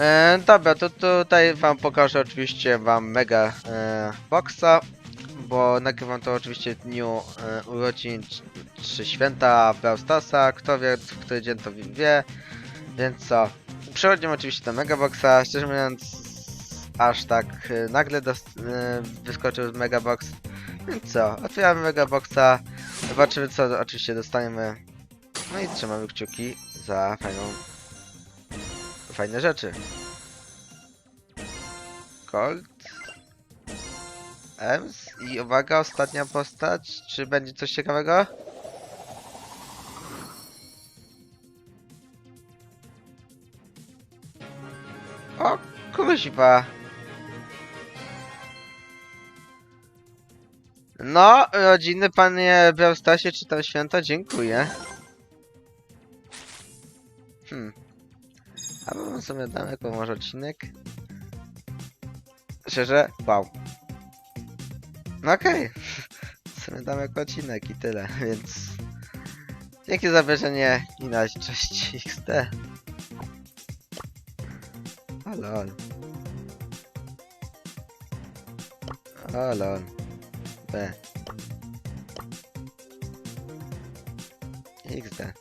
E, dobra, to tutaj wam pokażę oczywiście wam mega e, boxa, bo nagrywam to oczywiście w dniu e, urodzin czy, święta Brawl Starsa, kto wie, w który dzień to wie, więc co, przechodzimy oczywiście do mega boxa, szczerze mówiąc aż tak e, nagle e, wyskoczył mega box, więc co, otwieramy mega boxa, zobaczymy co oczywiście dostaniemy, no i trzymamy kciuki za fajną fajne rzeczy. Colt. Ems. I uwaga, ostatnia postać. Czy będzie coś ciekawego? O, kuźwa. No, rodziny panie Braustasie, czy tam święta? Dziękuję. Hmm. A bym sobie dam jako może odcinek. Szczerze, wow. No okej. sobie dam jako odcinek i tyle, więc... Dzięki za obejrzenie i na cześć XD. O lol. O lol. B. XD.